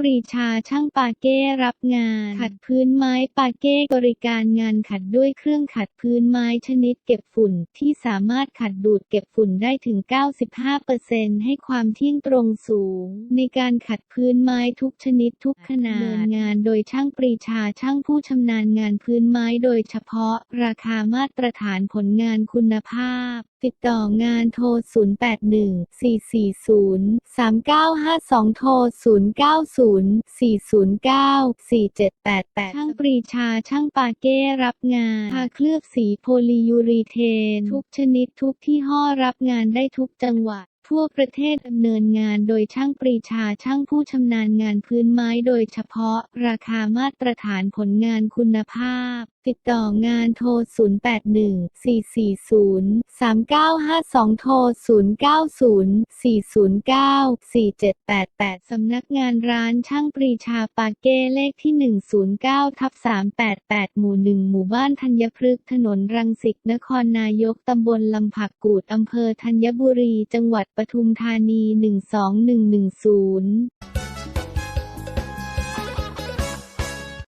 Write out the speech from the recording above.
ปรีชาช่างปาเก้รับงาน ขัดพื้นไม้ปาเก้บริการงานขัดด้วยเครื่องขัดพื้นไม้ชนิดเก็บฝุ่นที่สามารถขัดดูดเก็บฝุ่นได้ถึง 95%ให้ความเที่ยงตรงสูง ในการขัดพื้นไม้ทุกชนิดทุกขนาดเนินงานโดยช่างปรีชาช่างผู้ชำนาญงานพื้นไม้โดยเฉพาะราคามาตรฐานผลงานคุณภาพ ติดต่องานโทร 081-440-3952 โทร 090-409-4788 ช่างปรีชาช่างปาเก้รับงานทาเคลือบสีโพลียูรีเทน ทุกชนิดทุกที่ห้อรับงานได้ทุกจังหวัดทั่วประเทศดำเนินงานโดยช่างปรีชาช่างผู้ชำนาญงานพื้นไม้โดยเฉพาะ ราคามาตรฐานผลงานคุณภาพติดต่องานโทร 081-440-3952 โทร 090-409-4788 สำนักงานร้านช่างปรีชาปาเก้เลขที่ 109ทับ388 หมู่ 1 หมู่บ้านธัญพฤกษ์ถนนรังสิตนครนายกตำบลลำผักกูดอำเภอธัญบุรี จังหวัดปทุมธานี 12110